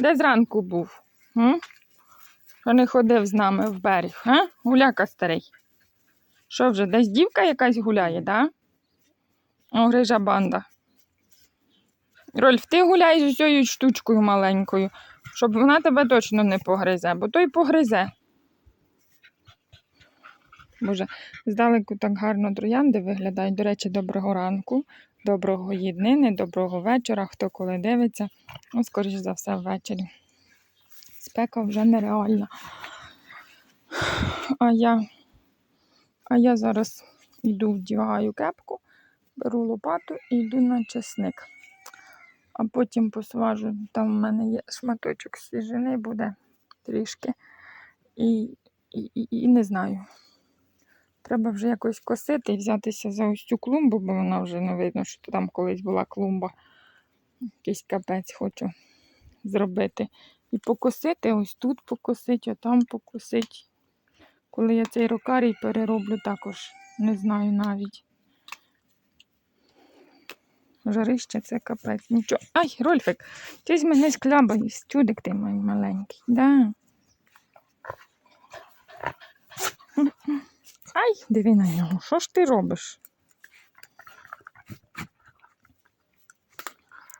Де зранку був? М? Що не ходив з нами в берег, а? Гуляка старий. Що вже, десь дівка якась гуляє, да? О, грижа банда. Рольф, ти гуляєш з цією штучкою маленькою, щоб вона тебе точно не погризе, бо той погризе. Боже, здалеку так гарно троянди виглядають. До речі, доброго ранку, доброго їднини, доброго вечора, хто коли дивиться. Ну, скоріш за все, ввечері. Спека вже нереальна. А я, а я зараз йду вдягаю кепку, беру лопату і йду на чесник. А потім посважу, там в мене є шматочок свіжини буде трішки. І, і, і, і не знаю. Треба вже якось косити і взятися за ось цю клумбу, бо вона вже не видно, що там колись була клумба. Якийсь капець хочу зробити. І покосити, ось тут покосити, отам покосити. Коли я цей рокарій перероблю, також не знаю навіть. Жарище це капець. Нічого. Ай, Рольфик, ти з мене склябаєш, чудик ти мій маленький. Да. Ай, диви на нього, що ж ти робиш?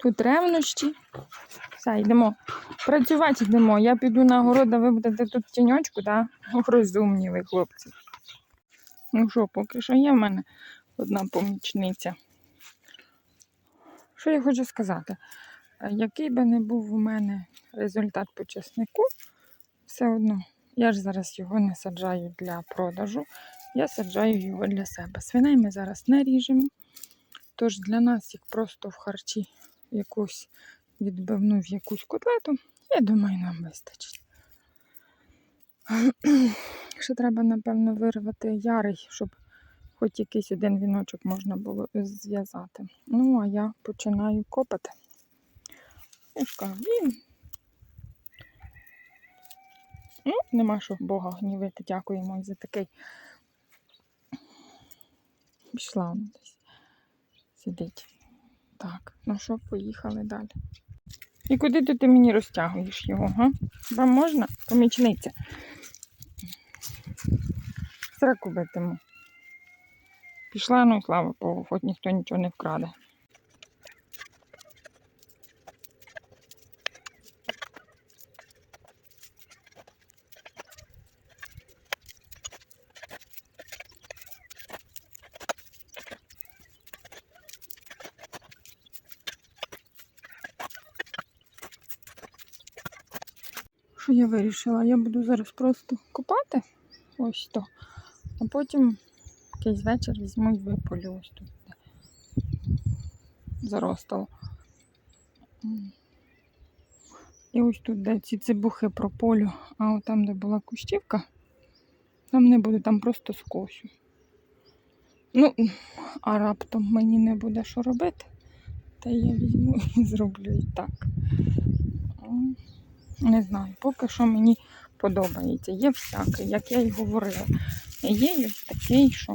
Тут ревнощі. Все, йдемо. Працювати йдемо. Я піду на город, а ви будете тут тіньочку, так? Розумні ви, хлопці. Ну що, поки що є в мене одна помічниця. Що я хочу сказати? Е, Який би не був у мене результат по чеснику, все одно, я ж зараз його не саджаю для продажу, я саджаю його для себе. Свиней ми зараз не ріжемо. Тож для нас, як просто в харчі якусь відбивну в якусь котлету, я думаю, нам вистачить. Ще треба, напевно, вирвати ярий, щоб хоч якийсь один віночок можна було зв'язати. Ну, а я починаю копати. Він. Ну, нема що Бога гнівити. Дякуємо за такий. Пішла вона десь. Сидить. Так, ну що, поїхали далі. І куди ти, мені розтягуєш його, га? Вам можна? Помічниця. Сраку битиму. Пішла, ну слава Богу, хоч ніхто нічого не вкраде. Що я вирішила? Я буду зараз просто копати ось то, а потім якийсь вечір візьму і виполю ось тут. Заростало. І ось тут, де ці цибухи прополю, а от там, де була кущівка, там не буде, там просто скосю. Ну, а раптом мені не буде що робити, та я візьму і зроблю і так. Не знаю, поки що мені подобається. Є всяке, як я й говорила. Є ось такий, що,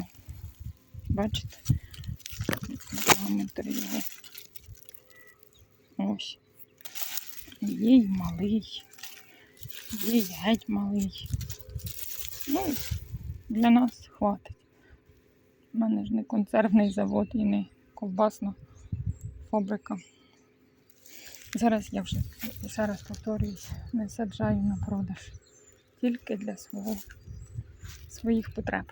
бачите, діаметр його. Ось. Є й малий, є й геть малий. Ну, для нас хватить. У мене ж не консервний завод і не ковбасна фабрика. Зараз я вже ще раз повторююсь, не саджаю на продаж. Тільки для свого, своїх потреб.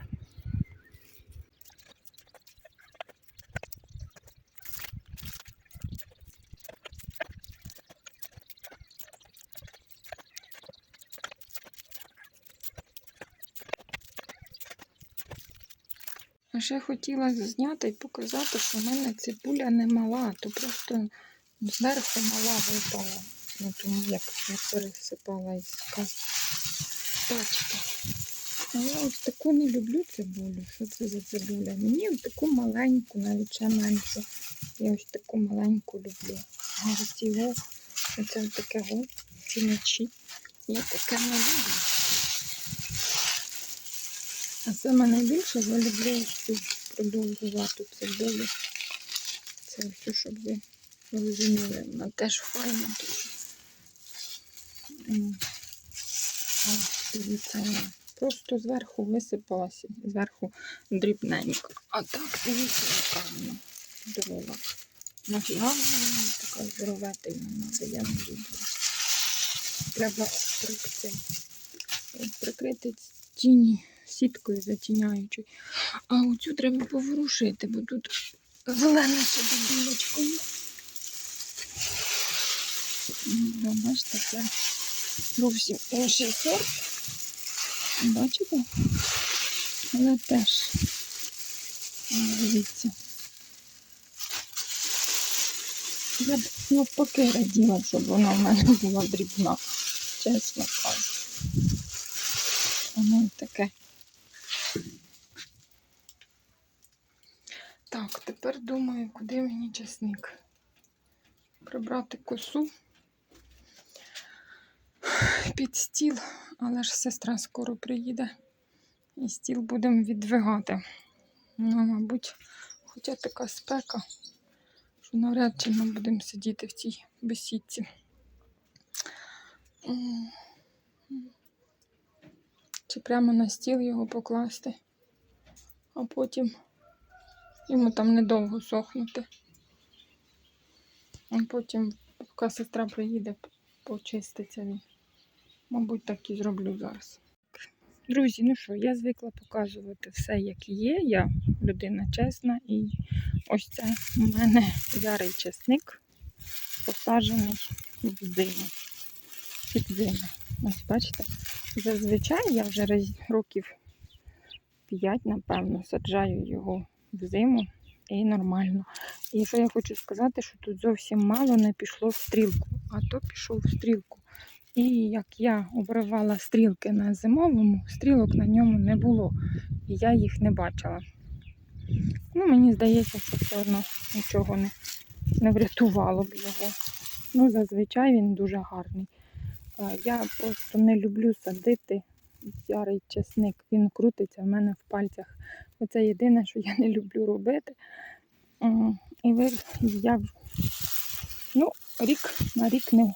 Ще хотіла зняти і показати, що в мене цибуля не мала, то просто зверху мала випала. Ну, тому як пересипала із каз. Бачите. А я ось таку не люблю цибулю. Що це за цибуля? Мені ось таку маленьку, навіть ще меншу. Я ось таку маленьку люблю. А ось його, оце ось таке ці ночі. Я таке не люблю. А саме найбільше я люблю ось цю продовжувату цибулю. Це все, щоб ви розуміли, вона теж файна. Дивіться, просто зверху висипалася, зверху дрібненько. А так, дивіться, яка вона здорова. Нафіга вона така здоровета надо, я не люблю. Треба прикрити, прикрити тіні сіткою затіняючою. А оцю треба поворушити, бо тут зелене собі білочкою. Бачите, це зовсім інший сорт. Бачите? Але теж, дивіться. Я б навпаки раділа, щоб вона в мене була дрібна, чесно кажу. Воно таке. Так, тепер думаю, куди мені чесник. Прибрати косу під стіл, але ж сестра скоро приїде. І стіл будемо віддвигати. Ну, мабуть, хоча така спека, що навряд чи ми будемо сидіти в цій бесідці. Чи прямо на стіл його покласти, а потім йому там недовго сохнути. А потім, поки сестра приїде, почиститься він. Мабуть, так і зроблю зараз. Друзі, ну що, я звикла показувати все, як є. Я людина чесна, і ось це у мене ярий чесник, посаджений в зиму. Під зиму. Ось бачите, зазвичай я вже років 5, напевно, саджаю його в зиму і нормально. І що я хочу сказати, що тут зовсім мало не пішло в стрілку, а то пішов в стрілку. І як я обривала стрілки на зимовому, стрілок на ньому не було. І я їх не бачила. Ну, мені здається, що все одно нічого не, не врятувало б його. Ну, зазвичай він дуже гарний. Я просто не люблю садити ярий чесник. Він крутиться в мене в пальцях. Оце єдине, що я не люблю робити. І ви, я ну, рік на рік не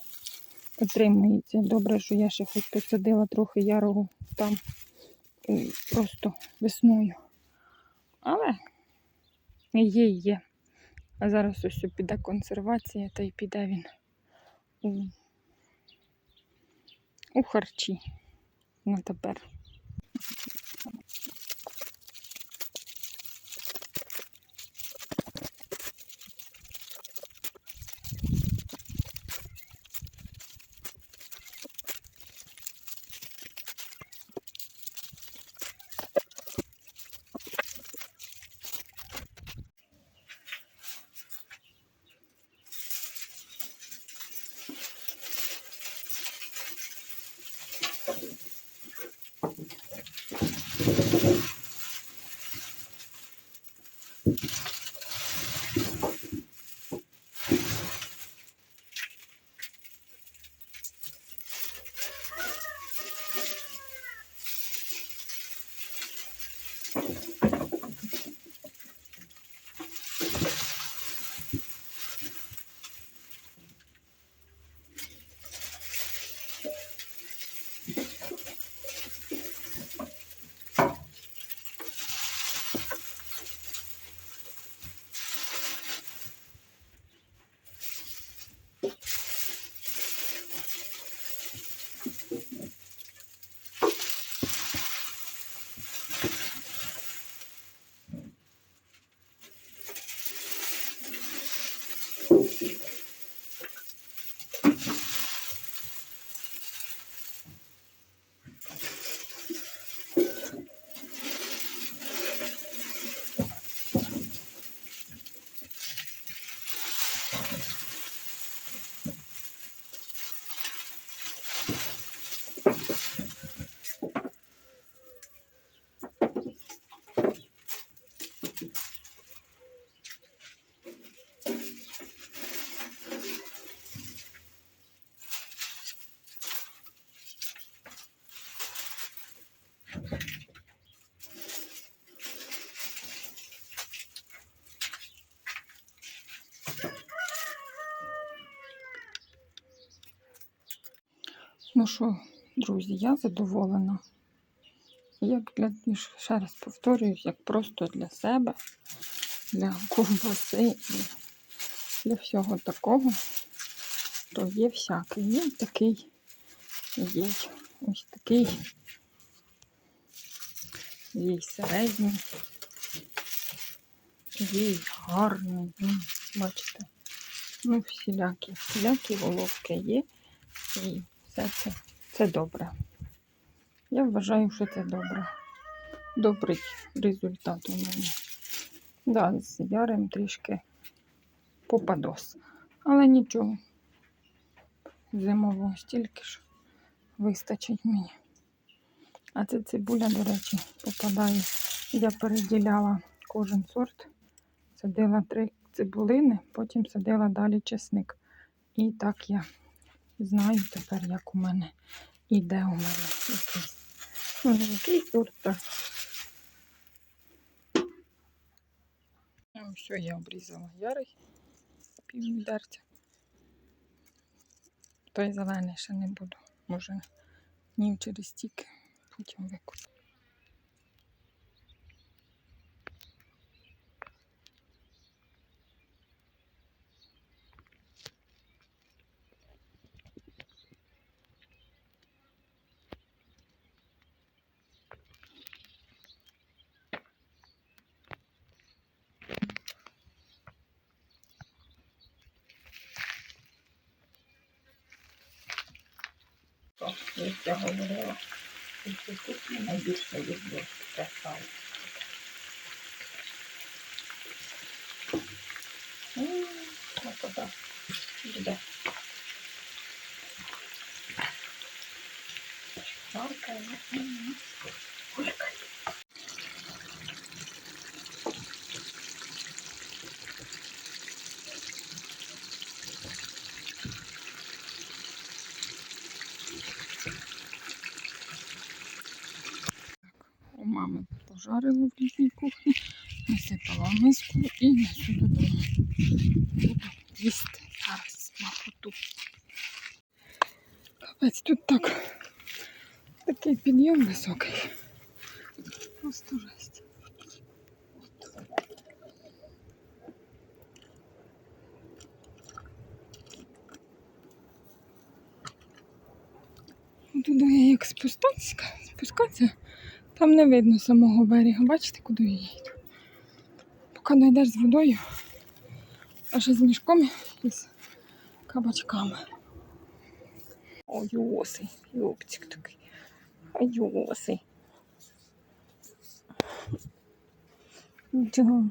отримується. Добре, що я ще хоч посадила трохи ярого там просто весною. Але є і є. А зараз ось піде консервація, та й піде він у, у харчі на тепер. Ну що, друзі, я задоволена. Як для, ще раз повторююсь, як просто для себе, для ковбаси і для всього такого, то є всяке. Є такий, є ось такий, є середній, є гарний. Бачите, ну всілякі, всілякі головки є. І все це, це добре. Я вважаю, що це добре. Добрий результат у мене. Да, з ярим трішки попадос. Але нічого. Зимового стільки ж вистачить мені. А це цибуля, до речі, попадає. Я переділяла кожен сорт. Садила три цибулини, потім садила далі чесник. І так я знаю тепер, як у мене іде у мене якийсь. Ну, не який сорт, так. Все, я обрізала ярий піввідерця. Той зелений ще не буду. Може, днів через стільки, потім викуплю. Як я говорила, Тільки тут найбільше люблю. М, Смакота. Буде. Жарко, пожарила в літній кухні, насипала в миску і несу додому. Буду їсти зараз смакоту. Капець, тут так такий підйом високий. Просто жесть. Туди я як спускатися, спускатися, Там не видно самого берега. Бачите, куди я їду? Поки дійдеш з водою, аж з мішком і з кабачками. Ой, йосий, йопчик такий. Ой, йосий. Нічого.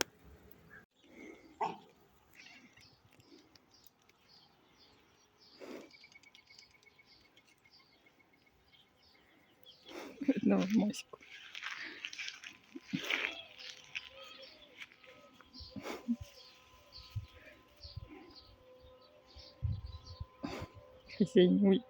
Видно в cuisine, oui.